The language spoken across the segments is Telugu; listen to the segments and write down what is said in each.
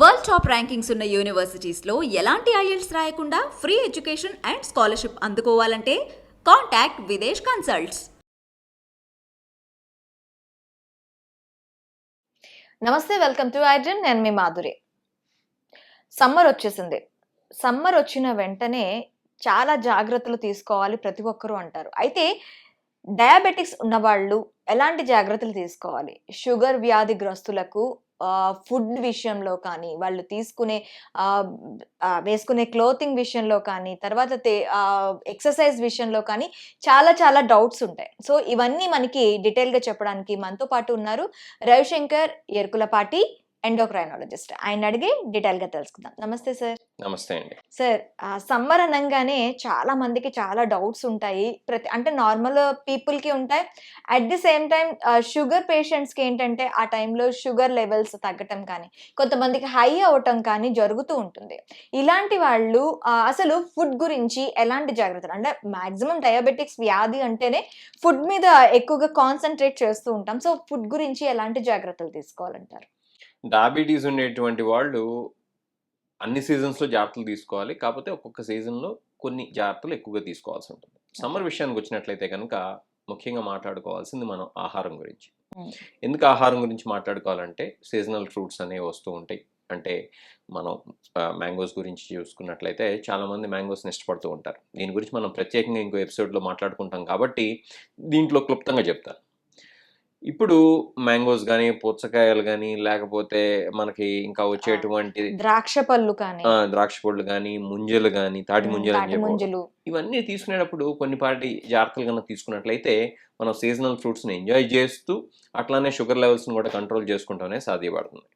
వరల్డ్ టాప్ ర్యాంకింగ్స్ ఉన్న యూనివర్సిటీస్లో ఎలాంటి ఐఎల్స్ రాయకుండా ఫ్రీ ఎడ్యుకేషన్ అండ్ స్కాలర్షిప్ అందుకోవాలంటే కాంటాక్ట్ విదేశ్ కన్సల్ట్స్. నమస్తే వెల్కమ్ టు ఐడ్రిన్ నేను మీ మాధురి. సమ్మర్ వచ్చేసింది. సమ్మర్ వచ్చిన వెంటనే చాలా జాగ్రత్తలు తీసుకోవాలి ప్రతి ఒక్కరూ అంటారు. అయితే డయాబెటిక్స్ ఉన్నవాళ్ళు ఎలాంటి జాగ్రత్తలు తీసుకోవాలి? షుగర్ వ్యాధిగ్రస్తులకు ఫుడ్ విషయంలో కానీ వాళ్ళు తీసుకునే వేసుకునే క్లోతింగ్ విషయంలో కానీ తర్వాత ఎక్సర్సైజ్ విషయంలో కానీ చాలా చాలా డౌట్స్ ఉంటాయి. సో ఇవన్నీ మనకి డీటెయిల్గా చెప్పడానికి మనతో పాటు ఉన్నారు రవిశంకర్ ఎరుకులపాటి ఎండోక్రైనాలజిస్ట్. ఆయన అడిగి డీటెయిల్గా తెలుసుకుందాం. నమస్తే సార్. నమస్తే అండి. సార్ సమ్మర్ అనగానే చాలా మందికి చాలా డౌట్స్ ఉంటాయి. ప్రతి అంటే నార్మల్ పీపుల్కి ఉంటాయి. At the same time sugar పేషెంట్స్కి ఏంటంటే ఆ టైంలో షుగర్ లెవెల్స్ తగ్గటం కానీ కొంతమందికి హై అవ్వటం కానీ జరుగుతూ ఉంటుంది. ఇలాంటి వాళ్ళు అసలు ఫుడ్ గురించి ఎలాంటి జాగ్రత్తలు? అంటే మాక్సిమం డయాబెటిక్స్ వ్యాధి అంటేనే ఫుడ్ మీద ఎక్కువగా కాన్సన్ట్రేట్ చేస్తూ ఉంటాం. సో ఫుడ్ గురించి ఎలాంటి జాగ్రత్తలు తీసుకోవాలంటారు? డయాబెటీస్ ఉండేటువంటి వాళ్ళు అన్ని సీజన్స్లో జాగ్రత్తలు తీసుకోవాలి. కాకపోతే ఒక్కొక్క సీజన్లో కొన్ని జాగ్రత్తలు ఎక్కువగా తీసుకోవాల్సి ఉంటుంది. సమ్మర్ విషయానికి వచ్చినట్లయితే కనుక ముఖ్యంగా మాట్లాడుకోవాల్సింది మనం ఆహారం గురించి. ఎందుకు ఆహారం గురించి మాట్లాడుకోవాలంటే సీజనల్ ఫ్రూట్స్ అనేవి వస్తూ ఉంటాయి. అంటే మనం మ్యాంగోస్ గురించి చూసుకున్నట్లయితే చాలామంది మ్యాంగోస్ని ఇష్టపడుతూ ఉంటారు. దీని గురించి మనం ప్రత్యేకంగా ఇంకో ఎపిసోడ్లో మాట్లాడుకుంటాం కాబట్టి దీంట్లో క్లుప్తంగా చెప్తాను. ఇప్పుడు మ్యాంగోస్ కానీ పుచ్చకాయలు కానీ లేకపోతే మనకి ఇంకా వచ్చేటువంటి ద్రాక్ష పళ్ళు కానీ. ద్రాక్ష పళ్ళు కానీ ముంజలు కానీ తాటి ముంజలు అని తాటి చెప్పి ముంజలు. ఇవన్నీ తీసుకునేటప్పుడు కొన్నిపాటి జాగ్రత్తలు కనుక తీసుకున్నట్లయితే మనం సీజనల్ ఫ్రూట్స్ని ఎంజాయ్ చేస్తూ అట్లానే షుగర్ లెవెల్స్ని కూడా కంట్రోల్ చేసుకుంటానే సాధ్యపడుతుంది.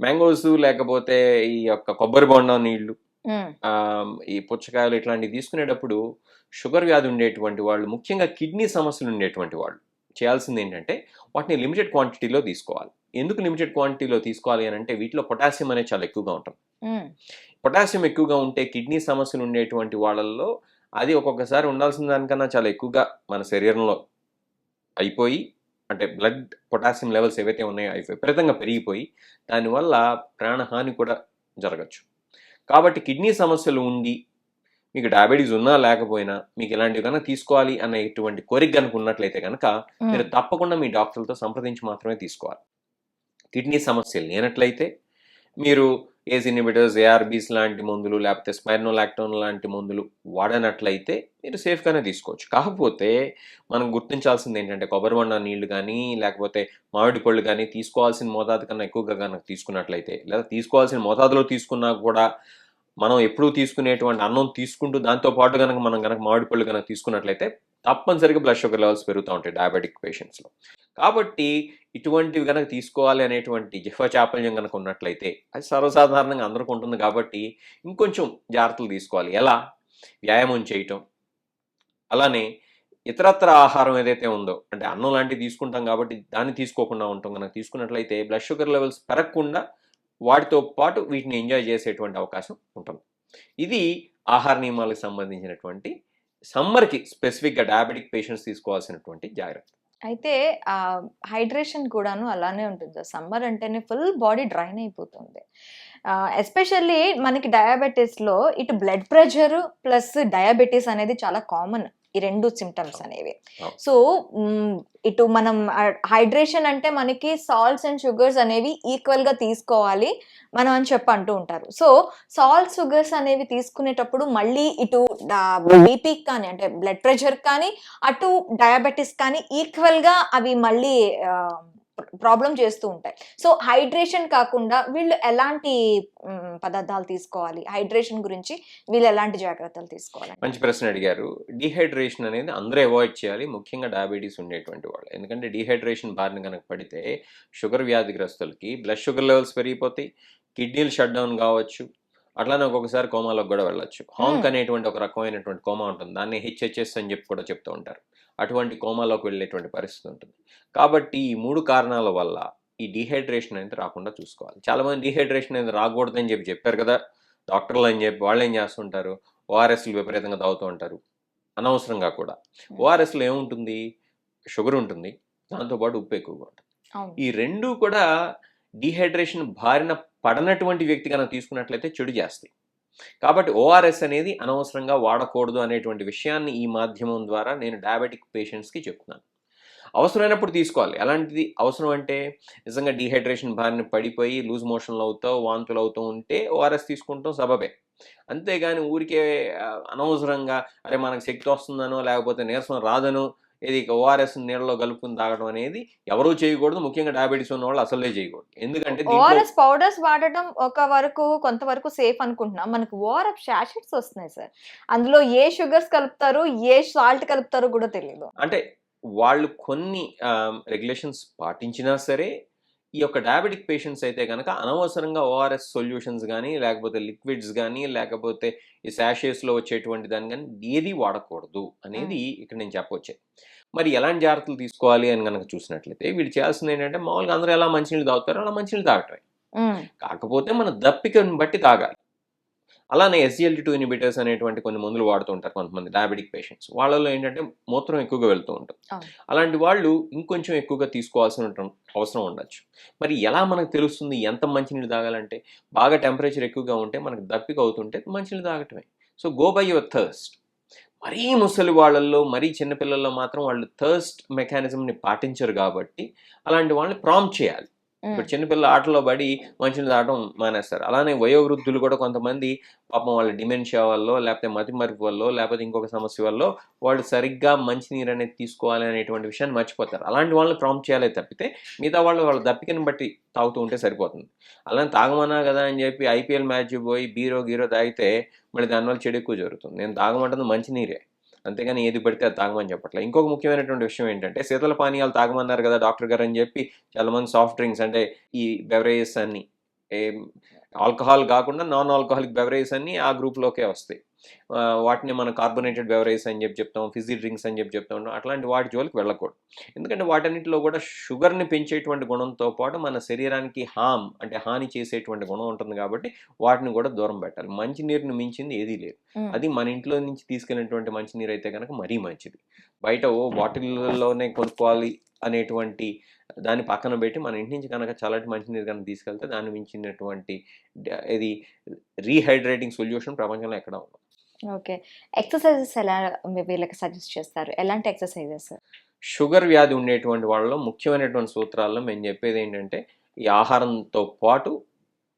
మ్యాంగోస్ లేకపోతే ఈ యొక్క కొబ్బరి బొండం నీళ్ళు ఈ పుచ్చకాయలు ఇట్లాంటివి తీసుకునేటప్పుడు షుగర్ వ్యాధి ఉండేటువంటి వాళ్ళు ముఖ్యంగా కిడ్నీ సమస్యలు ఉండేటువంటి వాళ్ళు చేయాల్సింది ఏంటంటే వాటిని లిమిటెడ్ క్వాంటిటీలో తీసుకోవాలి. ఎందుకు లిమిటెడ్ క్వాంటిటీలో తీసుకోవాలి అని అంటే వీటిలో పొటాషియం అనేది చాలా ఎక్కువగా ఉంటుంది పొటాషియం ఎక్కువగా ఉంటే కిడ్నీ సమస్యలు ఉండేటువంటి వాళ్ళల్లో అది ఒక్కొక్కసారి ఉండాల్సిన దానికన్నా చాలా ఎక్కువగా మన శరీరంలో అయిపోయి అంటే బ్లడ్ పొటాషియం లెవెల్స్ ఏవైతే ఉన్నాయో అవి విపరీతంగా పెరిగిపోయి దానివల్ల ప్రాణహాని కూడా జరగచ్చు. కాబట్టి కిడ్నీ సమస్యలు ఉండి మీకు డయాబెటీస్ ఉన్నా లేకపోయినా మీకు ఇలాంటివి కనుక తీసుకోవాలి అనేటువంటి కోరిక కనుక ఉన్నట్లయితే కనుక మీరు తప్పకుండా మీ డాక్టర్లతో సంప్రదించి మాత్రమే తీసుకోవాలి. కిడ్నీ సమస్యలు లేనట్లయితే మీరు ఏజ్ ఇన్హిబిటర్స్ ఏఆర్బీస్ లాంటి మందులు లేకపోతే స్పైర్నోలాక్టోన్ లాంటి మందులు వాడనట్లయితే మీరు సేఫ్గానే తీసుకోవచ్చు. కాకపోతే మనం గుర్తించాల్సింది ఏంటంటే కొబ్బరి బొండ నీళ్ళు కానీ లేకపోతే మామిడి పళ్ళు కానీ తీసుకోవాల్సిన మోతాదు కన్నా ఎక్కువగా కనుక తీసుకున్నట్లయితే లేదా తీసుకోవాల్సిన మోతాదులో తీసుకున్నా కూడా మనం ఎప్పుడూ తీసుకునేటువంటి అన్నం తీసుకుంటూ దాంతో పాటు కనుక మనం కనుక మామిడి పళ్ళు కనుక తీసుకున్నట్లయితే తప్పనిసరిగా బ్లడ్ షుగర్ లెవెల్స్ పెరుగుతూ ఉంటాయి డయాబెటిక్ పేషెంట్స్లో కాబట్టి ఇటువంటివి కనుక తీసుకోవాలి అనేటువంటి జిహ్వ చాపల్యం కనుక ఉన్నట్లయితే అది సర్వసాధారణంగా అందరికీ ఉంటుంది కాబట్టి ఇంకొంచెం జాగ్రత్తలు తీసుకోవాలి. ఎలా? వ్యాయామం చేయటం. అలానే ఇతరత్ర ఆహారం ఏదైతే ఉందో అంటే అన్నం లాంటివి తీసుకుంటాం కాబట్టి దాన్ని తీసుకోకుండా ఉంటాం కనుక తీసుకున్నట్లయితే బ్లడ్ షుగర్ లెవెల్స్ పెరగకుండా వాటితో పాటు వీటిని ఎంజాయ్ చేసేటువంటి అవకాశం ఉంటుంది. ఇది ఆహార నియమాలకు సంబంధించినటువంటి సమ్మర్కి స్పెసిఫిక్గా డయాబెటిక్ పేషెంట్స్ తీసుకోవాల్సినటువంటి జాగ్రత్త. అయితే హైడ్రేషన్ కూడాను అలానే ఉంటుంది. సమ్మర్ అంటేనే ఫుల్ బాడీ డ్రైన్ అయిపోతుంది. ఎస్పెషల్లీ మనకి డయాబెటీస్లో ఇటు బ్లడ్ ప్రెషర్ ప్లస్ డయాబెటీస్ అనేది చాలా కామన్ ఈ రెండు సిమ్టమ్స్ అనేవి. సో ఇటు మనం హైడ్రేషన్ అంటే మనకి సాల్ట్స్ అండ్ షుగర్స్ అనేవి ఈక్వల్గా తీసుకోవాలి మనం అని చెప్పి అంటూ ఉంటారు. సో సాల్ట్ షుగర్స్ అనేవి తీసుకునేటప్పుడు మళ్ళీ ఇటు బీపీ కానీ అంటే బ్లడ్ ప్రెషర్ కానీ అటు డయాబెటీస్ కానీ ఈక్వల్గా అవి మళ్ళీ ప్రాబ్లం చేస్తూ ఉంటాయి. సో హైడ్రేషన్ కాకుండా వీళ్ళు ఎలాంటి పదార్థాలు తీసుకోవాలి? హైడ్రేషన్ గురించి వీళ్ళు ఎలాంటి జాగ్రత్తలు తీసుకోవాలి మంచి ప్రశ్న అడిగారు. డీహైడ్రేషన్ అనేది అందరూ అవాయిడ్ చేయాలి. ముఖ్యంగా డయాబెటీస్ ఉండేటువంటి వాళ్ళు. ఎందుకంటే డీహైడ్రేషన్ బారిన కనుక పడితే షుగర్ వ్యాధిగ్రస్తులకి బ్లడ్ షుగర్ లెవెల్స్ పెరిగిపోతాయి. కిడ్నీలు షట్ డౌన్ కావచ్చు. అట్లానే ఒక్కొక్కసారి కోమాలోకి కూడా వెళ్ళొచ్చు. హాంక్. అనేటువంటి ఒక రకమైనటువంటి కోమా ఉంటుంది. దాన్ని హెచ్హెచ్ఎస్ అని చెప్పి కూడా చెప్తూ ఉంటారు. అటువంటి కోమాలోకి వెళ్ళేటువంటి పరిస్థితి ఉంటుంది. కాబట్టి ఈ మూడు కారణాల వల్ల ఈ డీహైడ్రేషన్ అనేది రాకుండా చూసుకోవాలి. చాలామంది డీహైడ్రేషన్ అనేది రాకూడదని చెప్పి చెప్పారు కదా. డాక్టర్లు అని చెప్పి వాళ్ళు ఏం చేస్తుంటారు ఓఆర్ఎస్లు విపరీతంగా తాగుతూ ఉంటారు. అనవసరంగా కూడా. ఓఆర్ఎస్లో ఏముంటుంది? షుగర్ ఉంటుంది. దాంతోపాటు ఉప్పు ఎక్కువగా ఉంటుంది. ఈ రెండు కూడా డీహైడ్రేషన్ బారిన పడనటువంటి వ్యక్తి కనుక తీసుకున్నట్లయితే చెడు చేస్తాయి. కాబట్టి ఓఆర్ఎస్ అనేది అనవసరంగా వాడకూడదు అనేటువంటి విషయాన్ని ఈ మాధ్యమం ద్వారా నేను డయాబెటిక్ పేషెంట్స్కి చెప్తున్నాను. అవసరమైనప్పుడు తీసుకోవాలి. ఎలాంటిది? అవసరం అంటే నిజంగా డీహైడ్రేషన్ బారిన పడిపోయి లూజ్ మోషన్లు అవుతావు వాంతులు అవుతూ ఉంటే ఓఆర్ఎస్ తీసుకుంటాం సబబే. అంతేగాని ఊరికే అనవసరంగా అరే మనకు శక్తి వస్తుందనో లేకపోతే నీరసం రాదనో ఇది ఓఆర్ఎస్ నీళ్ళలో కలుపుకుని తాగడం అనేది ఎవరూ చేయకూడదు. ముఖ్యంగా డయాబెటీస్ ఉన్న వాళ్ళు అసలే చేయకూడదు. ఎందుకంటే ఓఆర్ఎస్ పౌడర్స్ వాడటం ఒక వరకు కొంతవరకు సేఫ్ అనుకుంటున్నాం. మనకు ఓఆర్ఎఫ్ షాషెట్స్ వస్తున్నాయి సార్. అందులో ఏ షుగర్స్ కలుపుతారు ఏ సాల్ట్ కలుపుతారో కూడా తెలియదు అంటే వాళ్ళు కొన్ని రెగ్యులేషన్స్ పాటించినా సరే ఈ యొక్క డయాబెటిక్ పేషెంట్స్ అయితే కనుక అనవసరంగా ఓఆర్ఎస్ సొల్యూషన్స్ కానీ లేకపోతే లిక్విడ్స్ కానీ లేకపోతే ఈ శాషేస్లో వచ్చేటువంటి దాన్ని కానీ ఏది వాడకూడదు అనేది ఇక్కడ నేను చెప్పవచ్చే. మరి ఎలాంటి జాగ్రత్తలు తీసుకోవాలి అని కనుక చూసినట్లయితే వీళ్ళు చేయాల్సింది ఏంటంటే మామూలుగా అందరూ ఎలా మంచినీళ్ళు తాగుతారో అలా మంచినీళ్ళు తాగటమే. కాకపోతే మన దప్పికను బట్టి తాగాలి. అలానే ఎస్జిఎల్టీ టూ ఇనిబిటర్స్ అనేటువంటి కొన్ని మందులు వాడుతూ ఉంటారు కొంతమంది డయాబెటిక్ పేషెంట్స్ వాళ్ళలో ఏంటంటే మూత్రం ఎక్కువగా వెళ్తూ ఉంటుంది. అలాంటి వాళ్ళు ఇంకొంచెం ఎక్కువగా తీసుకోవాల్సిన అవసరం ఉండొచ్చు. మరి ఎలా మనకు తెలుస్తుంది ఎంత మంచినీళ్ళు తాగాలంటే? బాగా టెంపరేచర్ ఎక్కువగా ఉంటే మనకు దప్పిక అవుతుంటే మంచినీళ్ళు తాగటమే. So go by your thirst మరీ ముసలి వాళ్ళల్లో మరీ చిన్నపిల్లల్లో మాత్రం వాళ్ళు థర్స్ట్ మెకానిజంని పాటించరు కాబట్టి అలాంటి వాళ్ళని ప్రాంప్ట్ చేయాలి. ఇప్పుడు చిన్నపిల్లలు ఆటలో పడి మంచినీళ్ళు తాగడం మానేస్తారు. అలానే వయోవృద్ధులు కూడా కొంతమంది పాపం వాళ్ళ డిమెన్షియా వల్ల లేకపోతే మతిమరుపు వల్ల లేకపోతే ఇంకొక సమస్య వల్ల వాళ్ళు సరిగ్గా మంచినీరు అనేది తీసుకోవాలి అనేటువంటి విషయాన్ని మర్చిపోతారు. అలాంటి వాళ్ళని ప్రాంప్ట్ చేయాలి తప్పితే మిగతా వాళ్ళు వాళ్ళ దప్పికని బట్టి తాగుతూ ఉంటే సరిపోతుంది. అలానే తాగమన్నా కదా అని చెప్పి ఐపీఎల్ మ్యాచ్ పోయి బీరో గీరో తాగితే మళ్ళీ దానివల్ల చెడు ఎక్కువ జరుగుతుంది. నేను తాగమంటుంది మంచినీరే. అంతేగాని ఏది పడితే అది తాగమని చెప్పట్లే. ఇంకొక ముఖ్యమైనటువంటి విషయం ఏంటంటే శీతల పానీయాలు తాగమన్నారు కదా డాక్టర్ గారు అని చెప్పి చాలామంది సాఫ్ట్ డ్రింక్స్ అంటే ఈ బెవరేజెస్ అన్ని ఆల్కహాల్ కాకుండా నాన్ ఆల్కహాలిక్ బెవరేజెస్ అన్ని ఆ గ్రూప్లోకే వస్తాయి. వాటిని మనం కార్బొనేటెడ్ బెవరేజెస్ అని చెప్పి చెప్తాం ఫిజీ డ్రింక్స్ అని చెప్పి చెప్తా అట్లాంటి వాటి జోలికి వెళ్ళకూడదు. ఎందుకంటే వాటన్నిటిలో కూడా షుగర్ని పెంచేటువంటి గుణంతో పాటు మన శరీరానికి హామ్ అంటే హాని చేసేటువంటి గుణం ఉంటుంది కాబట్టి వాటిని కూడా దూరం పెట్టాలి. మంచి నీరుని మించింది ఏదీ లేదు. అది మన ఇంట్లో నుంచి తీసుకెళ్ళినటువంటి మంచినీరు అయితే కనుక మరీ మంచిది. బయట ఓ బాటిల్లోనే కొనుక్కోవాలి అనేటువంటి దాన్ని పక్కన పెట్టి మన ఇంటి నుంచి కనుక చల్లటి మంచినీరు కనుక తీసుకెళ్తే దాన్ని మించినటువంటి ఇది రీహైడ్రేటింగ్ సొల్యూషన్ ప్రపంచంలో ఎక్కడ ఉండదు. ఓకే. ఎక్సర్సైజెస్ ఎలా వీళ్ళకి సజెస్ట్ చేస్తారు? ఎలాంటి ఎక్సర్సైజెస్? షుగర్ వ్యాధి ఉండేటువంటి వాళ్ళలో ముఖ్యమైనటువంటి సూత్రాల్లో మేము చెప్పేది ఏంటంటే ఈ ఆహారంతో పాటు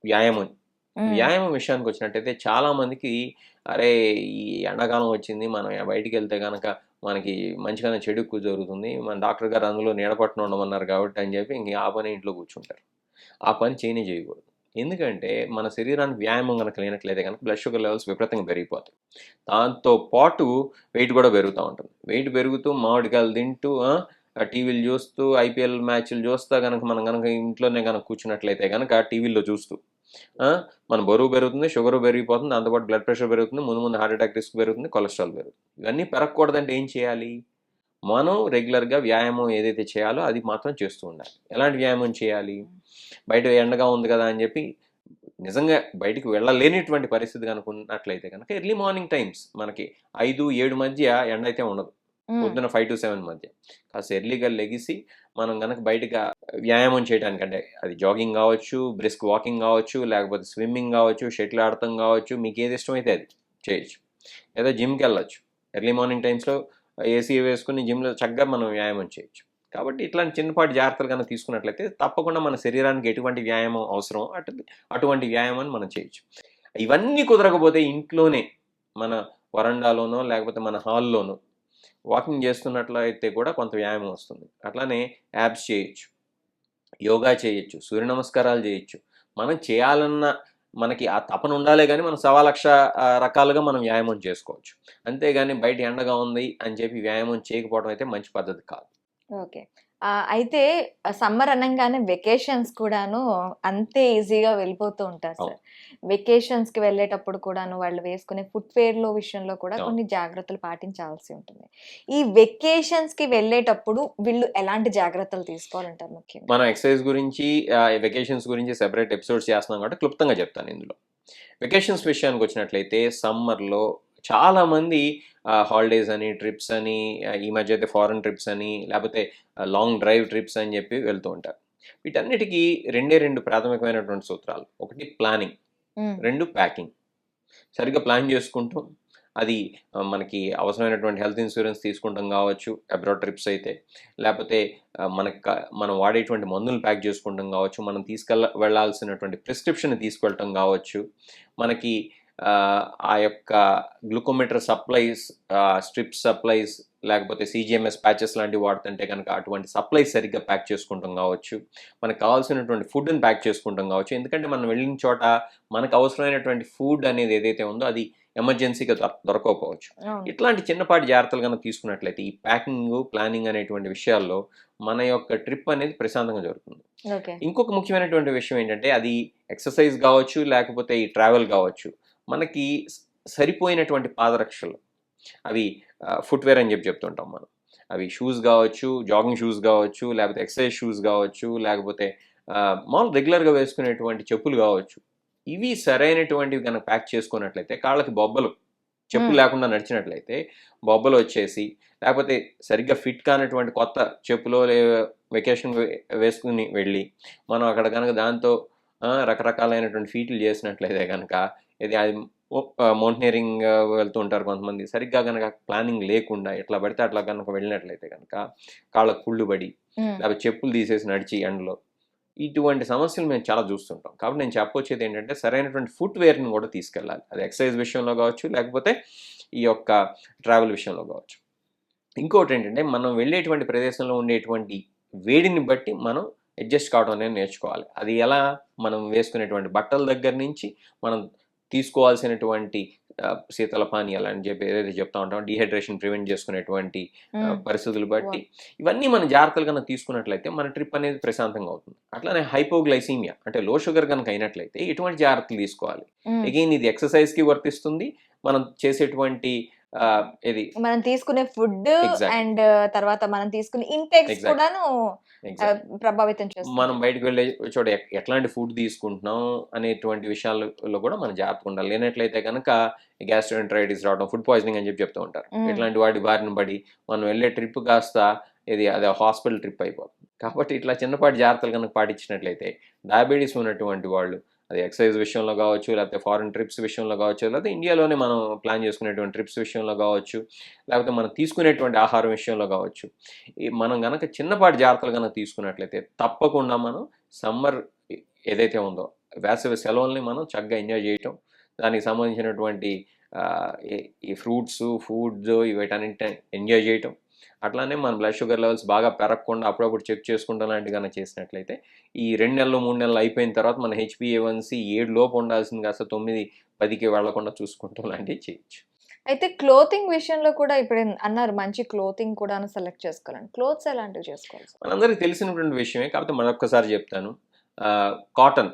వ్యాయామం. వ్యాయామం విషయానికి వచ్చినట్టయితే చాలా మందికి అరే ఈ ఎండాకాలం వచ్చింది మనం బయటికి వెళ్తే కనుక మనకి మంచిగానే చెడు ఎక్కువ జరుగుతుంది మన డాక్టర్ గారు అందులో నీడపట్టున ఉండమన్నారు కాబట్టి అని చెప్పి ఇంక ఆ పని ఇంట్లో కూర్చుంటారు. ఆ పని చేయనే చేయకూడదు. ఎందుకంటే మన శరీరానికి వ్యాయామం కనుక లేనట్లయితే కనుక బ్లడ్ షుగర్ లెవెల్స్ విపరీతంగా పెరిగిపోతాయి. దాంతో పాటు వెయిట్ కూడా పెరుగుతూ ఉంటుంది. వెయిట్ పెరుగుతూ మామిడికాయలు తింటూ ఆ, టీవీలు చూస్తూ ఐపీఎల్ మ్యాచ్లు చూస్తా కనుక మనం కనుక ఇంట్లోనే కనుక కూర్చున్నట్లయితే కనుక టీవీలో చూస్తూ మన బరువు పెరుగుతుంది షుగర్ పెరిగిపోతుంది దాంతోపాటు బ్లడ్ ప్రెషర్ పెరుగుతుంది ముందు ముందు హార్ట్ అటాక్ రిస్క్ పెరుగుతుంది కొలెస్ట్రాల్ పెరుగుతుంది. ఇవన్నీ పెరగకూడదంటే ఏం చేయాలి? మనం రెగ్యులర్గా వ్యాయామం ఏదైతే చేయాలో అది మాత్రం చేస్తూ ఉండాలి. ఎలాంటి వ్యాయామం చేయాలి? బయట ఎండగా ఉంది కదా అని చెప్పి నిజంగా బయటికి వెళ్ళలేనిటువంటి పరిస్థితి కనుక ఉన్నట్లయితే కనుక ఎర్లీ మార్నింగ్ టైమ్స్ మనకి ఐదు ఏడు మధ్య ఎండ అయితే ఉండదు పొద్దున ఫైవ్ టు సెవెన్ మధ్య. కాస్త ఎర్లీగా లెగిసి మనం కనుక బయటగా వ్యాయామం చేయడానికి అంటే అది జాగింగ్ కావచ్చు బ్రిస్క్ వాకింగ్ కావచ్చు లేకపోతే స్విమ్మింగ్ కావచ్చు షటిల్ ఆడటం కావచ్చు మీకు ఏది ఇష్టమైతే అది చేయొచ్చు. లేదా జిమ్కి వెళ్ళొచ్చు. ఎర్లీ మార్నింగ్ టైమ్స్లో ఏసీ వేసుకుని జిమ్లో చక్కగా మనం వ్యాయామం చేయొచ్చు. కాబట్టి ఇట్లాంటి చిన్నపాటి జాగ్రత్తలు కనుక తీసుకున్నట్లయితే తప్పకుండా మన శరీరానికి ఎటువంటి వ్యాయామం అవసరం అటు అటువంటి వ్యాయామాన్ని మనం చేయొచ్చు. ఇవన్నీ కుదరకపోతే ఇంట్లోనే మన వరండాలోనో లేకపోతే మన హాల్లోనో వాకింగ్ చేస్తున్నట్లయితే కూడా కొంత వ్యాయామం వస్తుంది. అట్లానే యాప్స్ చేయొచ్చు యోగా చేయొచ్చు సూర్య నమస్కారాలు చేయొచ్చు. మనం చేయాలన్న మనకి ఆ తపన ఉండాలే కానీ మనం సవా లక్ష రకాలుగా మనం వ్యాయామం చేసుకోవచ్చు. అంతేగాని బయట ఎండగా ఉంది అని చెప్పి వ్యాయామం చేయకపోవడం అయితే మంచి పద్ధతి కాదు. ఓకే. అయితే సమ్మర్ అనగానే వెకేషన్స్ కూడాను అంతే ఈజీగా వెళ్ళిపోతూ ఉంటారు సార్. వెకేషన్స్కి వెళ్ళేటప్పుడు కూడాను వాళ్ళు వేసుకునే ఫుట్వేర్లో విషయంలో కూడా. కొన్ని జాగ్రత్తలు పాటించాల్సి ఉంటుంది. ఈ వెకేషన్స్కి వెళ్ళేటప్పుడు వీళ్ళు ఎలాంటి జాగ్రత్తలు తీసుకోవాలంటారు ముఖ్యంగా? మనం ఎక్సర్సైజ్ గురించి వెకేషన్స్ గురించి సెపరేట్ ఎపిసోడ్స్ చేస్తున్నాం కాబట్టి క్లుప్తంగా చెప్తాను ఇందులో. వెకేషన్స్ విషయానికి వచ్చినట్లయితే సమ్మర్లో చాలామంది హాలిడేస్ అని ట్రిప్స్ అని ఈ మధ్య అయితే ఫారెన్ ట్రిప్స్ అని లేకపోతే లాంగ్ డ్రైవ్ ట్రిప్స్ అని చెప్పి వెళ్తూ ఉంటారు. వీటన్నిటికీ రెండే రెండు ప్రాథమికమైనటువంటి సూత్రాలు. ఒకటి ప్లానింగ్ రెండు ప్యాకింగ్ సరిగ్గా ప్లాన్ చేసుకుంటాం అది మనకి అవసరమైనటువంటి హెల్త్ ఇన్సూరెన్స్ తీసుకుంటాం కావచ్చు అబ్రాడ్ ట్రిప్స్ అయితే. లేకపోతే మనకు మనం వాడేటువంటి మందులు ప్యాక్ చేసుకుంటాం కావచ్చు మనం తీసుకెళ్ళ వెళ్ళాల్సినటువంటి ప్రిస్క్రిప్షన్ తీసుకెళ్ళటం కావచ్చు. మనకి ఆ, యొక్క గ్లూకోమీటర్ సప్లైస్ స్ట్రిప్ సప్లైస్ లేకపోతే సిజిఎంఎస్ ప్యాచెస్ లాంటివి వాడుతుంటే కనుక అటువంటి సప్లైస్ సరిగ్గా ప్యాక్ చేసుకుంటాం కావచ్చు. మనకు కావాల్సినటువంటి ఫుడ్ని ప్యాక్ చేసుకుంటాం కావచ్చు. ఎందుకంటే మనం వెళ్ళిన చోట మనకు అవసరమైనటువంటి ఫుడ్ అనేది ఏదైతే ఉందో అది ఎమర్జెన్సీగా దొర- దొరకకపోవచ్చు. ఇట్లాంటి చిన్నపాటి జాగ్రత్తలు కనుక తీసుకున్నట్లయితే ఈ ప్యాకింగ్ ప్లానింగ్ అనేటువంటి విషయాల్లో మన యొక్క ట్రిప్ అనేది ప్రశాంతంగా జరుగుతుంది. ఇంకొక ముఖ్యమైనటువంటి విషయం ఏంటంటే అది ఎక్సర్సైజ్ కావచ్చు లేకపోతే ఈ ట్రావెల్ కావచ్చు. మనకి సరిపోయినటువంటి పాదరక్షలు. అవి ఫుట్వేర్ అని చెప్పి చెప్తుంటాం మనం. అవి షూస్ కావచ్చు జాగింగ్ షూస్ కావచ్చు లేకపోతే ఎక్సర్సైజ్ షూస్ కావచ్చు లేకపోతే మామూలు రెగ్యులర్గా వేసుకునేటువంటి చెప్పులు కావచ్చు. ఇవి సరైనటువంటివి కనుక ప్యాక్ చేసుకున్నట్లయితే కాళ్ళకి బొబ్బలు చెప్పులు. లేకుండా నడిచినట్లయితే బొబ్బలు వచ్చేసి లేకపోతే సరిగ్గా ఫిట్ కానటువంటి కొత్త చెప్పులో వెకేషన్ వేసుకుని వెళ్ళి మనం అక్కడ కనుక దాంతో రకరకాలైనటువంటి ఫీట్లు చేసినట్లయితే కనుక ఇది అది మౌంటనీరింగ్ వెళ్తూ ఉంటారు కొంతమంది. సరిగ్గా కనుక ప్లానింగ్ లేకుండా ఎట్లా పడితే అట్లా కనుక వెళ్ళినట్లయితే కనుక కాళ్ళకు పుళ్ళు పడి లేకపోతే చెప్పులు తీసేసి నడిచి ఎండలో. ఇటువంటి సమస్యలు మేము చాలా చూస్తుంటాం. కాబట్టి నేను చెప్పొచ్చేది ఏంటంటే సరైనటువంటి ఫుట్వేర్ని కూడా తీసుకెళ్ళాలి. అది ఎక్సర్సైజ్ విషయంలో కావచ్చు లేకపోతే ఈ యొక్క ట్రావెల్ విషయంలో కావచ్చు. ఇంకోటి ఏంటంటే మనం వెళ్ళేటువంటి ప్రదేశంలో ఉండేటువంటి వేడిని బట్టి మనం అడ్జస్ట్ కావడం అనేది నేర్చుకోవాలి అది ఎలా మనం వేసుకునేటువంటి బట్టల దగ్గర నుంచి మనం తీసుకోవాల్సినటువంటి శీతల పానీయాలు అని చెప్పి ఏదైతే చెప్తా ఉంటాం డిహైడ్రేషన్ ప్రివెంట్ చేసుకునేటువంటి పరిస్థితులు బట్టి ఇవన్నీ మన జాగ్రత్తలు కనుక తీసుకున్నట్లయితే మన ట్రిప్ అనేది ప్రశాంతంగా అవుతుంది అట్లానే హైపోగ్లైసీమియా అంటే లో షుగర్ కనుక అయినట్లయితే ఎటువంటి జాగ్రత్తలు తీసుకోవాలి. అగైన్ ఇది ఎక్సర్సైజ్కి వర్తిస్తుంది మనం చేసేటువంటి ఇది మనం తీసుకునే ఫుడ్. అండ్ తర్వాత మనం తీసుకునే ఇంటెక్స్. కూడాను. ప్రభావితం చేస్తుంది. మనం బయటకు వెళ్ళే చోట ఎట్లాంటి ఫుడ్ తీసుకుంటున్నాం అనేటువంటి విషయాల్లో కూడా మనం జాగ్రత్తగా ఉండాలి. లేనట్లయితే కనుక గ్యాస్ట్రోఎంట్రైటిస్ రావడం ఫుడ్ పాయిజనింగ్ అని చెప్పి చెప్తూ ఉంటారు. ఇట్లాంటి వాటి బారిన పడి మనం వెళ్ళే ట్రిప్ కాస్త ఇది అదే హాస్పిటల్ ట్రిప్ అయిపోతుంది. కాబట్టి ఇట్లా చిన్నపాటి జాగ్రత్తలు కనుక పాటించినట్లయితే డయాబెటీస్ ఉన్నటువంటి వాళ్ళు అది ఎక్సర్సైజ్ విషయంలో కావచ్చు లేకపోతే ఫారిన్ ట్రిప్స్ విషయంలో కావచ్చు లేకపోతే ఇండియాలోనే మనం ప్లాన్ చేసుకునేటువంటి ట్రిప్స్ విషయంలో కావచ్చు లేకపోతే మనం తీసుకునేటువంటి ఆహారం విషయంలో కావచ్చు. ఈ మనం కనుక చిన్నపాటి జాగ్రత్తలు కనుక తీసుకున్నట్లయితే తప్పకుండా మనం సమ్మర్ ఏదైతే ఉందో వేసవి సెలవుల్ని మనం చక్కగా ఎంజాయ్ చేయటం దానికి సంబంధించినటువంటి ఈ- ఈ ఫ్రూట్స్ ఫుడ్స్ వీటన్నింటిని ఎంజాయ్ చేయటం అట్లానే మన బ్లడ్ షుగర్ లెవెల్స్ బాగా పెరగకుండా అప్పుడప్పుడు చెక్ చేసుకుంటాం లాంటివి కనుక చేసినట్లయితే ఈ రెండు నెలలు మూడు నెలలు అయిపోయిన తర్వాత మన హెచ్పిఏవన్సీ ఏడు లోపు ఉండాల్సింది కాస్త తొమ్మిది పదికి వెళ్ళకుండా చూసుకుంటాం లాంటివి చేయొచ్చు. అయితే క్లోతింగ్ విషయంలో కూడా ఇప్పుడు అన్నారు మంచి క్లోతింగ్ కూడా సెలెక్ట్ చేసుకోవాలని. క్లోత్స్ ఎలాంటివి చేసుకోవాలి? మనందరికీ తెలిసినటువంటి విషయమే కాకపోతే మరొక్కసారి చెప్తాను. కాటన్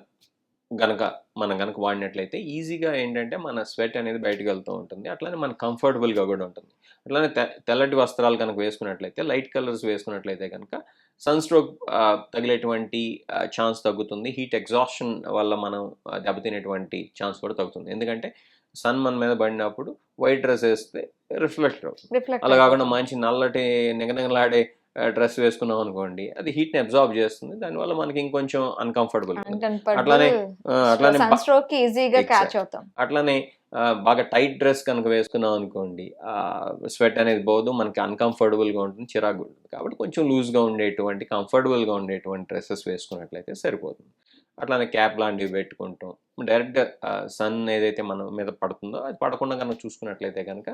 గనక మనం గనక వాడినట్లయితే ఈజీగా ఏంటంటే మన స్వెట్ అనేది బయటకు వెళ్తూ ఉంటుంది. అట్లానే మన కంఫర్టబుల్గా కూడా ఉంటుంది. అట్లానే తెల్లటి వస్త్రాలు కనుక వేసుకున్నట్లయితే లైట్ కలర్స్ వేసుకున్నట్లయితే కనుక సన్ స్ట్రోక్ తగిలేటువంటి ఛాన్స్ తగ్గుతుంది. హీట్ ఎగ్జాస్షన్ వల్ల మనం దెబ్బతినేటువంటి ఛాన్స్ కూడా తగ్గుతుంది. ఎందుకంటే సన్ మన మీద పడినప్పుడు వైట్ డ్రెస్ వేస్తే రిఫ్లెక్ట్ అవుతుంది. రిఫ్లెక్ట్ అలా కాకుండా మంచి నల్లటి నిగనిగలాడే డ్రెస్ వేసుకున్నాం అనుకోండి అది హీట్ని అబ్జార్బ్ చేస్తుంది. దానివల్ల మనకి ఇంకొంచెం అన్కంఫర్టబుల్ అట్లానే అట్లానే స్ట్రోక్ ఈజీగా. క్యాచ్ అవుతాం. అట్లానే బాగా టైట్ డ్రెస్ కనుక వేసుకున్నాం అనుకోండి స్వెట్ అనేది పోదు మనకి అన్కంఫర్టబుల్గా ఉంటుంది చిరాకు ఉంటుంది. కాబట్టి కొంచెం లూజ్గా ఉండేటువంటి కంఫర్టబుల్గా ఉండేటువంటి డ్రెస్సెస్ వేసుకున్నట్లయితే సరిపోతుంది. అట్లానే క్యాప్ లాంటివి పెట్టుకుంటాం. డైరెక్ట్గా సన్ ఏదైతే మన మీద పడుతుందో అది పడకుండా కనుక చూసుకున్నట్లయితే కనుక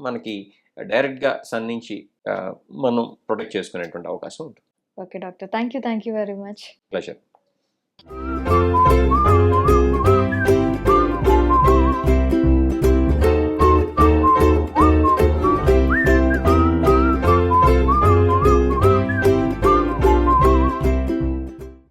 మనకి డైరెక్ట్గా సన్ నుంచి మనం ప్రొటెక్ట్ చేసుకునేటువంటి అవకాశం ఉంటుంది. Okay doctor. Thank you thank you very much. Pleasure.